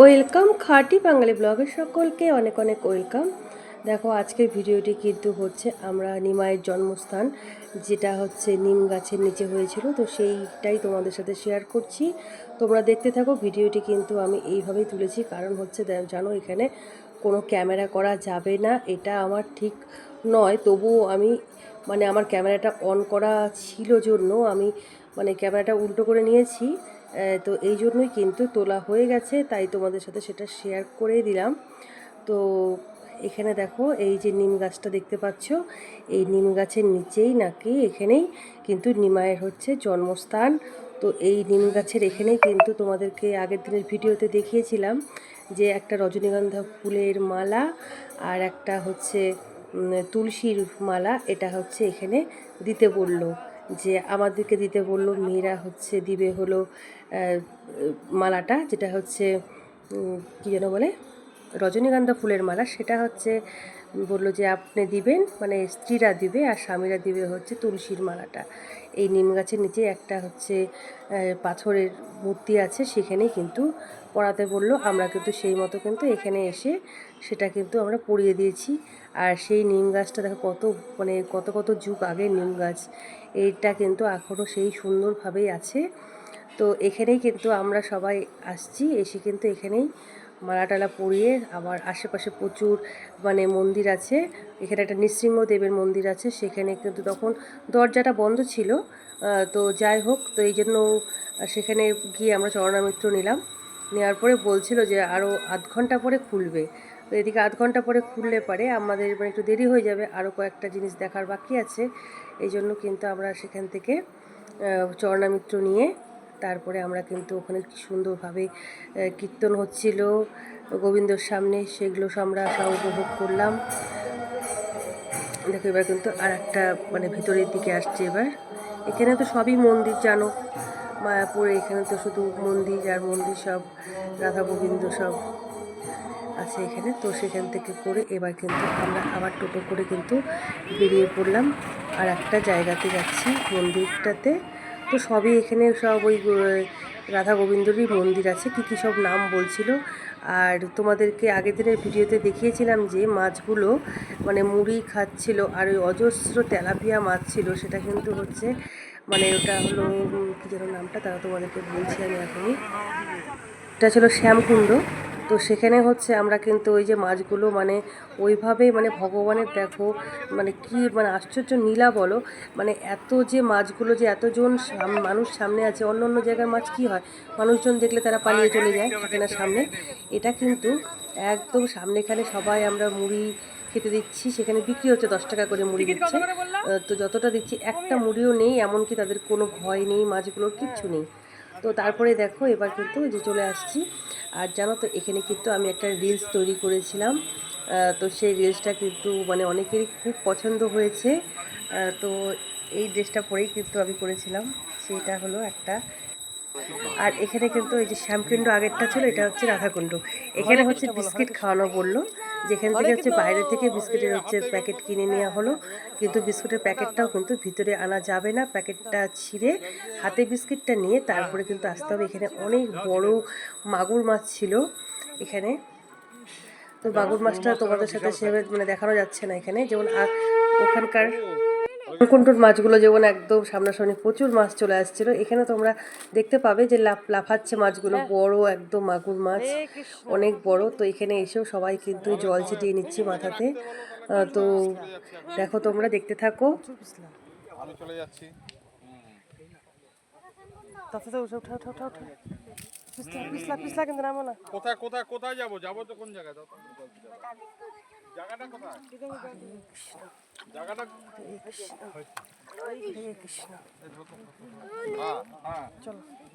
Welcome খাঁটি বাঙালি ব্লগের সকলকে অনেক অনেক ওয়েলকাম দেখো, আজকের ভিডিওটি কিন্তু হচ্ছে আমরা নিমাইয়ের জন্মস্থান, যেটা হচ্ছে নিম গাছের নিচে হয়েছিল। তো সেইটাই তোমাদের সাথে শেয়ার করছি। তোমরা দেখতে থাকো, ভিডিওটি কিন্তু আমি এইভাবেই তুলেছি। কারণ হচ্ছে জানো, এখানে কোনো ক্যামেরা করা যাবে না, এটা আমার ঠিক নয়। তবুও আমি মানে আমার ক্যামেরাটা অন করা ছিল জন্য আমি মানে ক্যামেরাটা উল্টো করে নিয়েছি। তো এই জন্যই কিন্তু তোলা হয়ে গেছে, তাই তোমাদের সাথে সেটা শেয়ার করে দিলাম। তো এখানে দেখো, এই যে নিম গাছটা দেখতে পাচ্ছ, এই নিম গাছের নিচেই নাকি এখানেই কিন্তু নিমায়ের হচ্ছে জন্মস্থান। তো এই নিম গাছের এখানেই কিন্তু তোমাদেরকে আগের দিনের ভিডিওতে দেখিয়েছিলাম যে একটা রজনীগন্ধা ফুলের মালা আর একটা হচ্ছে তুলসীর মালা এটা হচ্ছে এখানে দিতে বলল যে আমাদেরকে দিতে বলল, মেয়েরা হচ্ছে দিবে হলো মালাটা যেটা হচ্ছে কী যেন বলে, রজনীগন্ধা ফুলের মালা। সেটা হচ্ছে বলল যে আপনি দিবেন মানে স্ত্রীরা দিবে আর স্বামীরা দিবে হচ্ছে তুলসীর মালাটা। এই নিম গাছের নিচে একটা হচ্ছে পাথরের মূর্তি আছে, সেখানেই কিন্তু পড়াতে বলল। আমরা কিন্তু সেই মতো কিন্তু এখানে এসে সেটা কিন্তু আমরা পরিয়ে দিয়েছি। আর সেই নিম গাছটা দেখো কত মানে কত কত যুগ আগে নিম গাছ। এইটা কিন্তু এখনও সেই সুন্দরভাবেই আছে। তো এখানেই কিন্তু আমরা সবাই আসছি, এসে কিন্তু এখানেই মালা টালা পরিয়ে আবার আশেপাশে প্রচুর মানে মন্দির আছে। এখানে একটা নৃসিংহদেবের মন্দির আছে, সেখানে কিন্তু তখন দরজাটা বন্ধ ছিল। তো যাই হোক, তো এই জন্য সেখানে গিয়ে আমরা চরণামিত্র নিলাম। নেওয়ার পরে বলছিল যে আরও আধ ঘণ্টা পরে খুলবে। তো এদিকে আধ ঘণ্টা পরে খুললে পারে আমাদের মানে একটু দেরি হয়ে যাবে আরও কয়েকটা জিনিস দেখার বাকি আছে। এই জন্য কিন্তু আমরা সেখান থেকে চরণামিত্র নিয়ে তারপরে আমরা কিন্তু ওখানে কি সুন্দরভাবে কীর্তন হচ্ছিল, গোবিন্দর সামনে, সেগুলো আমরা সব উপভোগ করলাম। দেখো এবার কিন্তু আর একটা মানে ভিতরের দিকে আসছে এবার। এখানে তো সবই মন্দির, জানো। মায়াপুরে এখানে তো শুধু মন্দির আর মন্দির সব, রাধা গোবিন্দ সব আছে এখানে। তো সেখান থেকে করে এবার কিন্তু আমরা আবার টোটো করে কিন্তু বেরিয়ে পড়লাম। আর একটা জায়গাতে যাচ্ছি মন্দিরটাতে। তো সবই এখানে সব ওই রাধা গোবিন্দরই মন্দির আছে। কী কী সব নাম বলছিল। আর তোমাদেরকে আগের দিনের ভিডিওতে দেখিয়েছিলাম যে মাছগুলো মানে মুড়ি খাচ্ছিল আর ওই অজস্র তেলাপিয়া মাছ ছিল, সেটা কিন্তু হচ্ছে মানে ওটা হলো, কী যেন নামটা, তারা তোমাদেরকে বলছি আমি এখনই। এটা ছিল শ্যামকুণ্ড। তো সেখানে হচ্ছে আমরা কিন্তু ওই যে মাছগুলো মানে ওইভাবে মানে ভগবানের দেখো মানে কি মানে আশ্চর্য নীলা বলো মানে এত যে মাছগুলো যে এতজন মানুষ সামনে আছে, অন্য অন্য জায়গার মাছ কি হয়? মানুষজন দেখলে তারা পালিয়ে চলে যায় থাকে না সামনে। এটা কিন্তু একদম সামনেখানে সবাই আমরা মুড়ি খেতে দিচ্ছি সেখানে বিক্রি হচ্ছে দশ টাকা করে মুড়ি দিচ্ছে। তো যতটা দিচ্ছি একটা মুড়িও নেই এমনকি তাদের কোনো ভয় নেই মাছগুলোর কিচ্ছু নেই। তো তারপরে দেখো এবার কিন্তু যে চলে আসছি। আর জানো তো এখানে কিন্তু আমি একটা রিলস তৈরি করেছিলাম। তো সেই রিলসটা কিন্তু মানে অনেকেরই খুব পছন্দ হয়েছে। তো এই ড্রেসটা পরেই কিন্তু আমি করেছিলাম। সেটা হলো একটা। আর এখানে কিন্তু এই যে শ্যামকুণ্ড আগেরটা ছিল এটা হচ্ছে রাধাকুণ্ড। এখানে হচ্ছে বিস্কিট খাওয়ানো বলল। যেখান থেকে হচ্ছে বাইরে থেকে বিস্কিটের হচ্ছে প্যাকেট কিনে নেওয়া হলো। কিন্তু বিস্কুটের প্যাকেটটাও কিন্তু ভিতরে আনা যাবে না। প্যাকেটটা ছিঁড়ে হাতে বিস্কিটটা নিয়ে তারপরে কিন্তু আসতে হবে। এখানে অনেক বড় মাগুর মাছ ছিল এখানে। তো মাগুর মাছটা তোমাদের সাথে সেভাবে মানে দেখানো যাচ্ছে না এখানে। যেমন আর ওখানকার কুন্টুর মাছগুলো যেমন একদম সামনাসামনি প্রচুর মাছ চলে আসছিল। এখানে তোমরা দেখতে পাবে যে লাফ লাফাচ্ছে মাছগুলো। বড় একদম মাগুর মাছ। অনেক বড়। তো এখানে এসেও সবাই কিন্তু জল ছিটিয়ে নিচ্ছি মাথাতে। তো দেখো তোমরা দেখতে থাকো। আমি চলে যাচ্ছি। কোথায় কোথায় কোথায় যাব? যাব তো কোন জায়গায়। জায়গাটা কোথায়? জায়গাটা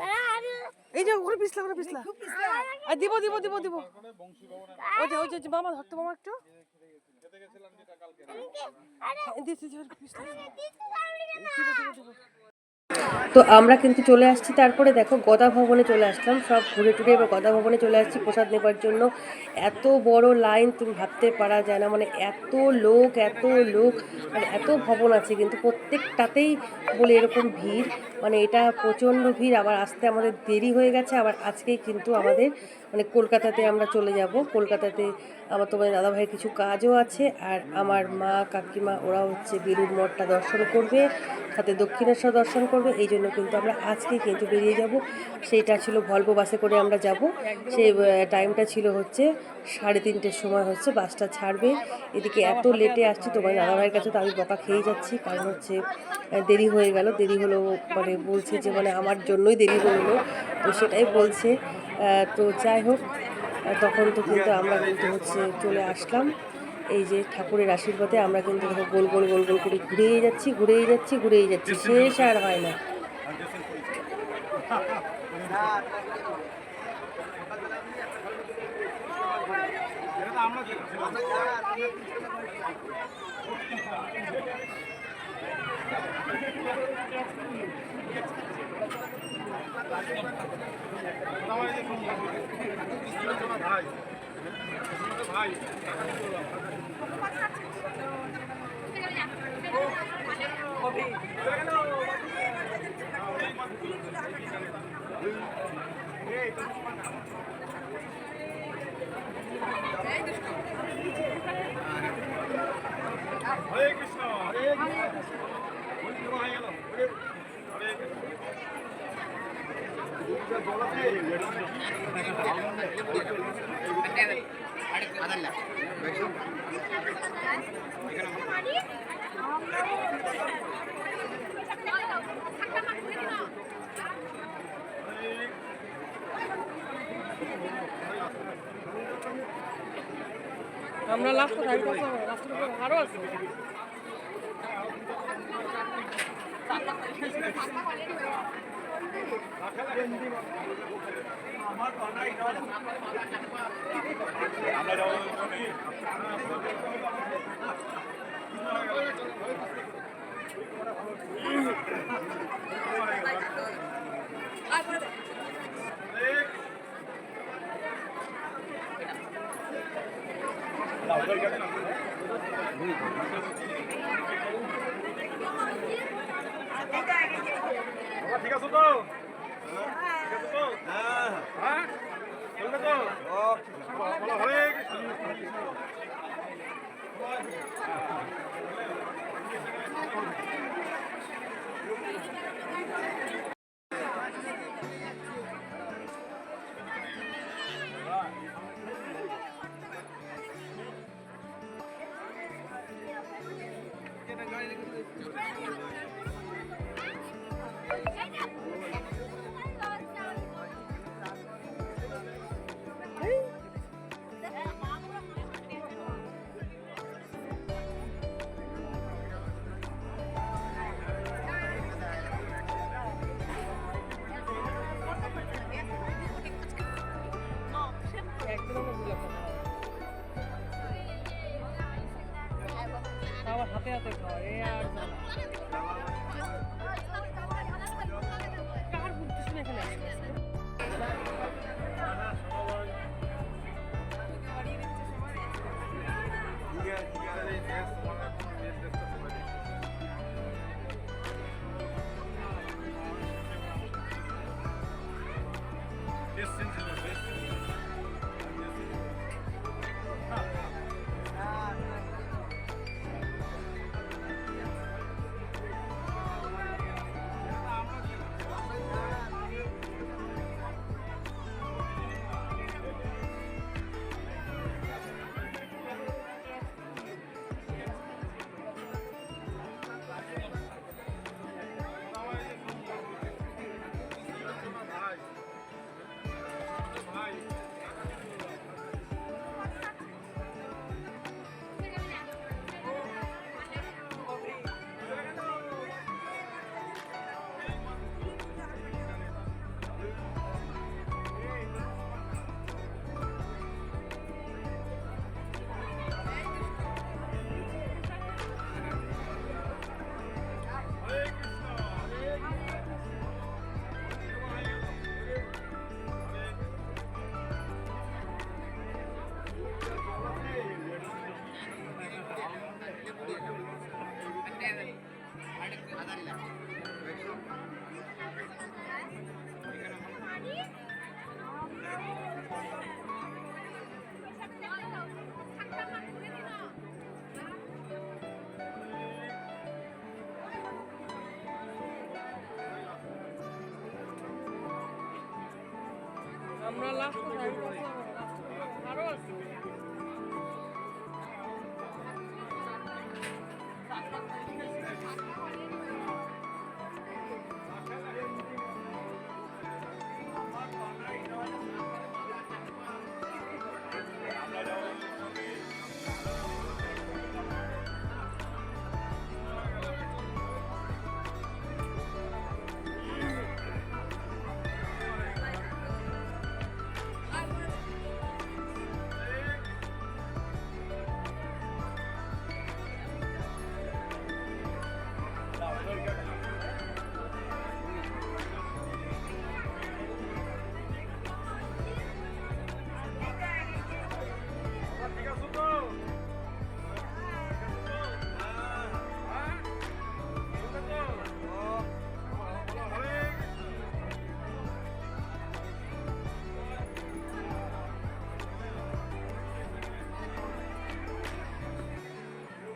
হ্যাঁ হ্যাঁ। এই যে ওখানে পিছলা ওখানে পিছলা। আর দিব দিব দিব দিব। ওই যে ওই যে মামা ধরতো মামা একটু। দিচ্ছি, পিছলা। দিব, দিব, দিব। তো আমরা কিন্তু চলে আসছি, তারপরে দেখো গদা ভবনে চলে আসলাম, সব ঘুরে টুরে এবার গদা ভবনে চলে আসছি প্রসাদ নেবার জন্য। এত বড় লাইন তুমি ভাবতে পারা যায় না মানে এত লোক এত লোক আর এত ভবন আছে কিন্তু প্রত্যেকটাতেই বলে এরকম ভিড় মানে এটা প্রচণ্ড ভিড়, আবার আসতে আমাদের দেরি হয়ে গেছে, আবার আজকেই কিন্তু আমাদের মানে কলকাতাতে আমরা চলে যাব। কলকাতাতে আমার তোমার দাদাভাইয়ের কিছু কাজও আছে, আর আমার মা কাকিমা ওরা হচ্ছে বেলুর মঠটা দর্শন করবে, সাথে দক্ষিণেশ্বর দর্শন করবে এই জন্য কিন্তু আমরা আজকেই কিন্তু বেরিয়ে যাব। সেইটা ছিল ভলভো বাসে করে আমরা যাব। আহ, টাইমটা ছিল হচ্ছে সাড়ে তিনটের সময় হচ্ছে বাসটা ছাড়বে। এদিকে এত লেটে আসছি তোমার দাদাভাইয়ের কাছে তো আমি বকা খেয়ে যাচ্ছি। কারণ হচ্ছে দেরি হয়ে গেল। দেরি হলো মানে বলছে যে মানে আমার জন্যই দেরি হলো। তো সেটাই বলছে। তো যাই হোক তখন তো কিন্তু আমরা কিন্তু হচ্ছে চলে আসলাম। এই যে ঠাকুরের আশীর্বাদে আমরা কিন্তু দেখো গোল গোল গোল গোল করে ঘুরেই যাচ্ছি ঘুরেই যাচ্ছি ঘুরেই যাচ্ছি শেষ আর হয় না ভাই ভাই হরে কৃষ্ণ হরে কৃষ্ণ হয়ে গেল হরে কৃষ্ণ আমরা লাস্ট কোথায় লাস্ট আরও আছে। বাবা, उधर क्या करना है diğer diğer de diğer sonradan bir আমরা লাস্ট কোথায় আরও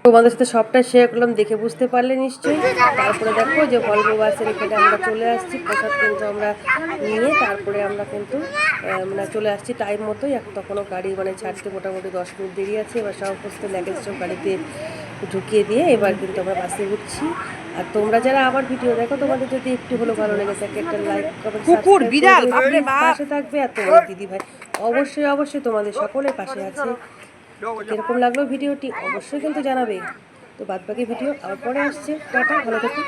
তোমাদের সাথে সবটা শেয়ার করলাম দেখে বুঝতে পারলে নিশ্চয়ই। তারপরে দেখো যে ভলভো বাসের এখানে আমরা চলে আসছি প্রসাদ কিন্তু আমরা নিয়ে তারপরে আমরা কিন্তু মানে চলে আসছি টাইম মতোই। এখন তখনও গাড়ি মানে ছাড়তে মোটামুটি দশ মিনিট দেরি আছে এবার সমস্ত ল্যাগেজ সব গাড়িতে ঢুকিয়ে দিয়ে এবার কিন্তু আমরা বাসে উঠছি। আর তোমরা যারা আমার ভিডিও দেখো তোমাদের যদি একটু হলেও ভালো লেগে থাকে একটা লাইক কমেন্ট কুকুর বিড়াল পাশে থাকবে আর তোমাদের দিদি ভাই অবশ্যই অবশ্যই তোমাদের সকলের পাশে আছে। কীরকম লাগল ভিডিওটি অবশ্যই কিন্তু জানাবে। তো বাদবাকি ভিডিও আবার পরে আসছে। টাটা, ভালো থেকো